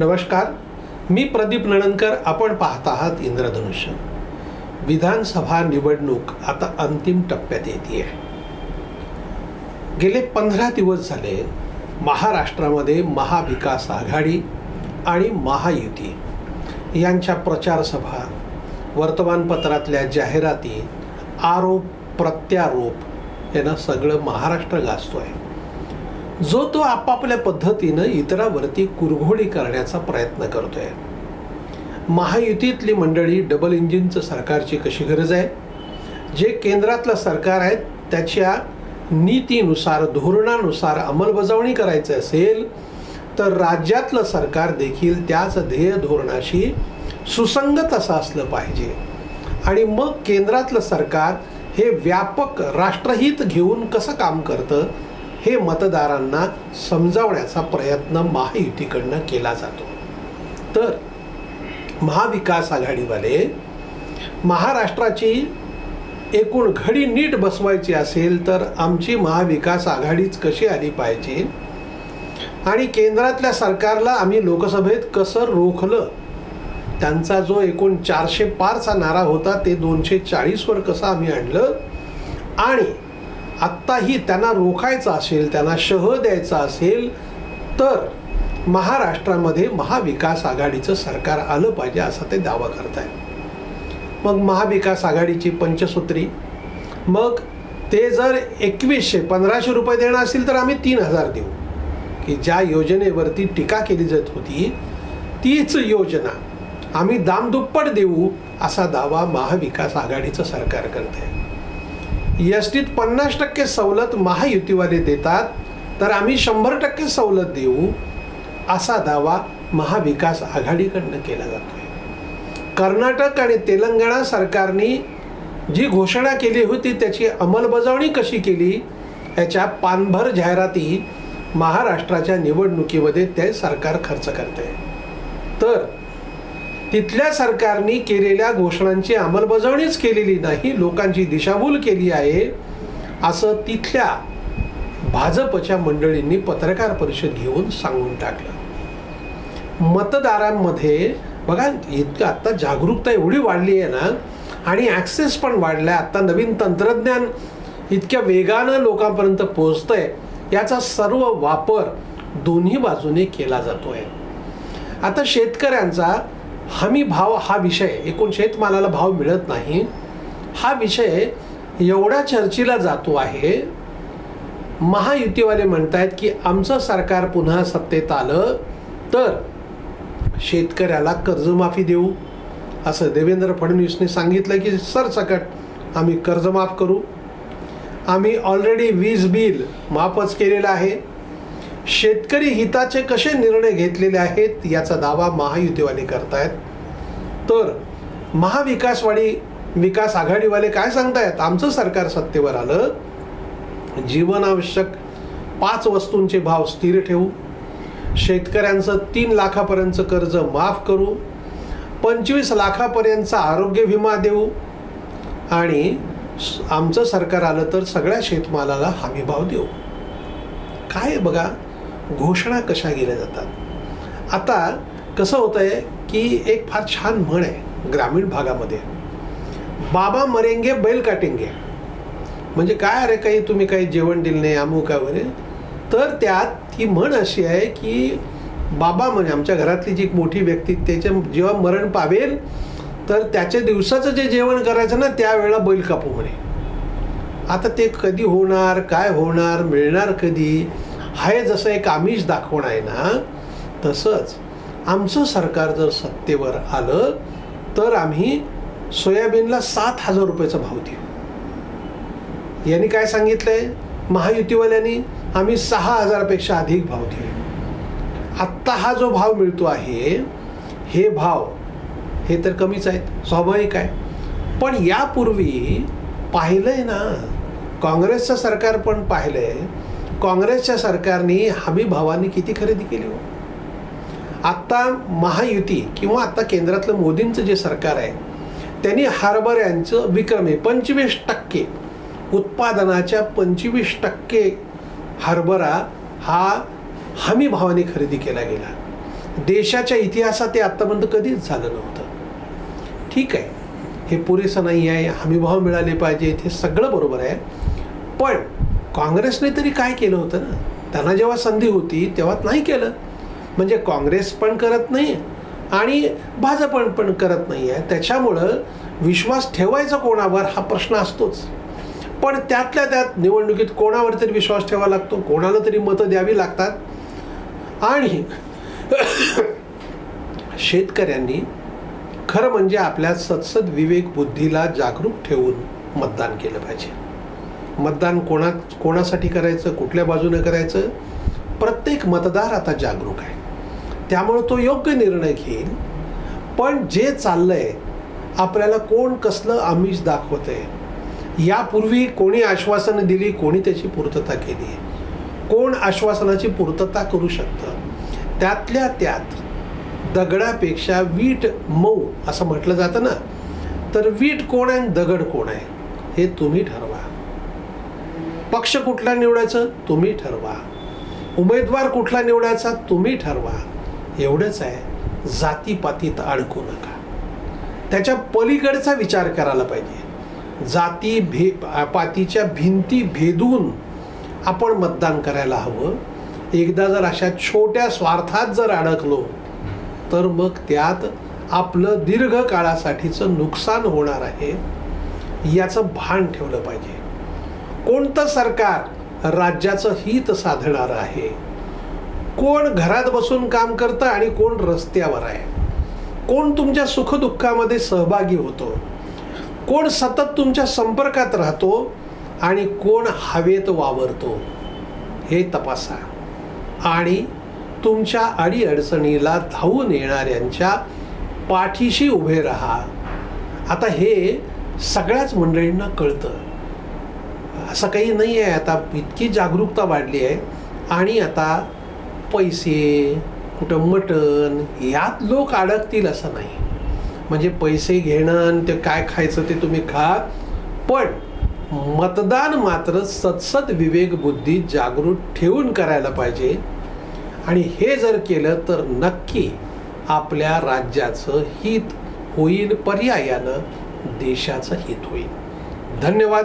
नमस्कार. मी प्रदीप नणनकर आपण पाहत आहात इंद्रधनुष्य. विधानसभा निवडणूक आता अंतिम टप्प्यात येते गेले पंधरा दिवस झाले महाराष्ट्रामध्ये महाविकास आघाडी आणि महायुती यांच्या प्रचारसभा वर्तमानपत्रातल्या जाहिराती आरोप प्रत्यारोप यानं सगळं महाराष्ट्र गाजतो आहे जो तो आपापल्या पद्धतीनं इतरावरती कुरघोडी करण्याचा प्रयत्न करतोय. महायुतीतली मंडळी डबल इंजिनचं सरकारची कशी गरज आहे? जे केंद्रातलं सरकार आहे त्याच्या नीतीनुसार धोरणानुसार अंमलबजावणी करायचं असेल तर राज्यातलं सरकार देखील त्याच ध्येय धोरणाशी सुसंगत असं असलं पाहिजे. आणि मग केंद्रातलं सरकार हे व्यापक राष्ट्रहित घेऊन कसं काम करतं? हे मतदारांना समजावण्याचा प्रयत्न महायुतीकडनं केला जातो. तर महाविकास आघाडीवाले महाराष्ट्राची एकूण घडी नीट बसवायची असेल तर आमची महाविकास आघाडीच कशी आली पाहिजे? आणि केंद्रातल्या सरकारला आम्ही लोकसभेत कसं रोखलं? त्यांचा जो एकूण चारशे पारचा नारा होता ते दोनशे चाळीसवर कसं आम्ही आणलं? आणि आत्ताही त्यांना रोखायचं असेल त्यांना शह द्यायचा असेल तर महाराष्ट्रामध्ये महाविकास आघाडीचं सरकार आलं पाहिजे असा ते दावा करत आहे मग महाविकास आघाडीची पंचसूत्री मग ते जर एकवीसशे पंधराशे रुपये देणं असेल तर आम्ही तीन हजार देऊ. की ज्या योजनेवरती टीका केली जात होती तीच योजना आम्ही दामदुप्पट देऊ असा दावा महाविकास आघाडीचं सरकार करते एस टीत पन्नास टक्के सवलत महायुतीवाले देतात तर आम्ही शंभर टक्के सवलत देऊ असा दावा महाविकास आघाडीकडनं केला जातोय. कर्नाटक आणि तेलंगणा सरकारने जी घोषणा केली होती त्याची अंमलबजावणी कशी केली याच्या पानभर जाहिराती महाराष्ट्राच्या निवडणुकीमध्ये ते सरकार खर्च करते तर तिथल्या सरकारने केलेल्या घोषणांची अंमलबजावणीच केलेली नाही लोकांची दिशाभूल केली आहे असं तिथल्या भाजपच्या मंडळींनी पत्रकार परिषद घेऊन सांगून टाकलं. मतदारांमध्ये बघा इतकं आत्ता जागरूकता एवढी वाढली आहे ना आणि ॲक्सेस पण वाढला आहे आत्ता नवीन तंत्रज्ञान इतक्या वेगानं लोकांपर्यंत पोहोचतंय याचा सर्व वापर दोन्ही बाजूने केला जातो आहे आता शेतकऱ्यांचा हमी भाव हा विषय एकूण शेतमालाला भाव मिळत नाही. हा विषय एवढ्या चर्चेला जातो आहे. महायुतीवाले म्हणत आहेत की आमचं सरकार पुन्हा सत्तेत आलं तर शेतकऱ्याला कर्जमाफी देऊ. असं देवेंद्र फडणवीसने सांगितलं की सरसकट आम्ही कर्जमाफ करू. आम्ही ऑलरेडी वीज बिल माफच केलेलं आहे. शेतकरी हिताचे कसे निर्णय घेतलेले आहेत याचा दावा महायुतीवाले करतायत. तर महाविकासवाडी विकास आघाडीवाले काय सांगतायत? आमचं सरकार सत्तेवर आलं. जीवनावश्यक पाच वस्तूंचे भाव स्थिर ठेवू. शेतकऱ्यांचं तीन लाखापर्यंतचं कर्ज माफ करू. पंचवीस लाखापर्यंतचा आरोग्य विमा देऊ. आणि आमचं सरकार आलं तर सगळ्या शेतमालाला हमीभाव देऊ. काय बघा? घोषणा कशा केल्या जातात? आता कसं होतं आहे की एक फार छान म्हण आहे ग्रामीण भागामध्ये. बाबा मरेंगे बैल काटेंगे. म्हणजे काय अरे काही तुम्ही काही जेवण दिलं नाही अमुक वगैरे. तर त्यात ती म्हण अशी आहे की बाबा म्हणजे आमच्या घरातली जी एक मोठी व्यक्ती त्याच्या जेव्हा मरण पावेल तर त्याच्या दिवसाचं जे जेवण करायचं ना त्यावेळेला बैल कापू म्हणे. आता ते कधी होणार काय होणार मिळणार कधी? हाय जसं एक आमिष दाखवणं आहे ना तसंच आमचं सरकार जर सत्तेवर आलं तर आम्ही सोयाबीनला सात हजार रुपयाचा भाव देऊ. यांनी काय सांगितलंय? महायुतीवाल्यांनी आम्ही सहा हजारापेक्षा अधिक भाव देऊ. आत्ता हा जो भाव मिळतो आहे हे भाव हे तर कमीच आहेत स्वाभाविक आहे. पण यापूर्वी पाहिलं आहे ना काँग्रेसचं सरकार पण पाहिलं आहे काँग्रेसच्या सरकारने हमी भावाने किती खरेदी केली हो? आत्ता महायुती किंवा आत्ता केंद्रातलं मोदींचं जे सरकार आहे त्यांनी हरभऱ्यांचं विक्रमे पंचवीस टक्के उत्पादनाच्या पंचवीस टक्के हरभरा हा हमी भावाने खरेदी केला गेला. देशाच्या इतिहासात ते आत्तापर्यंत कधीच झालं नव्हतं. ठीक आहे हे पुरेसं नाही आहे हमीभाव मिळाले पाहिजेत हे सगळं बरोबर आहे. पण काँग्रेसने तरी काय केलं होतं ना? त्यांना जेव्हा संधी होती तेव्हा नाही केलं. म्हणजे काँग्रेस पण करत नाही आणि भाजप पण करत नाही आहे त्याच्यामुळं विश्वास ठेवायचा कोणावर हा प्रश्न असतोच. पण त्यातल्या त्यात निवडणुकीत कोणावर तरी विश्वास ठेवा लागतो? कोणाला तरी मतं द्यावी लागतात? आणि शेतकऱ्यांनी खरं म्हणजे आपल्या सत्सद विवेक बुद्धीला जागरूक ठेवून मतदान केलं पाहिजे. मतदान कोणा कोणासाठी करायचं कुठल्या बाजूनं करायचं प्रत्येक मतदार आता जागरूक आहे. त्यामुळं तो योग्य निर्णय घेईल. पण जे चाललं आहे आपल्याला कोण कसलं आमिष दाखवत आहे यापूर्वी कोणी आश्वासनं दिली कोणी त्याची पूर्तता केली कोण आश्वासनाची पूर्तता करू शकतं? त्यातल्या त्यात दगडापेक्षा वीट मऊ असं म्हटलं जातं ना? तर वीट कोण आहे आणि दगड कोण आहे? हे तुम्ही ठरवा. पक्ष कुठला निवडायचं? तुम्ही ठरवा. उमेदवार कुठला निवडायचा? तुम्ही ठरवा. एवढंच आहे. जातीपातीत अडकू नका. त्याच्या पलीकडचा विचार करायला पाहिजे. जाती भे पातीच्या भिंती भेदून आपण मतदान करायला हवं. एकदा जर अशा छोट्या स्वार्थात जर अडकलो तर मग त्यात आपलं दीर्घकाळासाठीचं नुकसान होणार आहे याचं भान ठेवलं पाहिजे. कोणतं सरकार राज्याचं हित साधणार आहे? कोण घरात बसून काम करतं आणि कोण रस्त्यावर आहे? कोण तुमच्या सुखदुःखामध्ये सहभागी होतो? कोण सतत तुमच्या संपर्कात राहतो आणि कोण हवेत वावरतो? हे तपासा. आणि तुमच्या अडीअडचणीला धावून येणाऱ्यांच्या पाठीशी उभे राहा. आता हे सगळ्याच मंडळींना कळतं. असं काही नाही आहे. आता इतकी जागरूकता वाढली आहे. आणि आता पैसे कुठं मटण यात लोक अडकतील असं नाही. म्हणजे पैसे घेणं आणि ते काय खायचं ते तुम्ही खा. पण मतदान मात्र सतसत विवेक बुद्धी जागृत ठेवून करायला पाहिजे. आणि हे जर केलं तर नक्की आपल्या राज्याचं हित होईल पर्यायानं देशाचं हित होईल. धन्यवाद.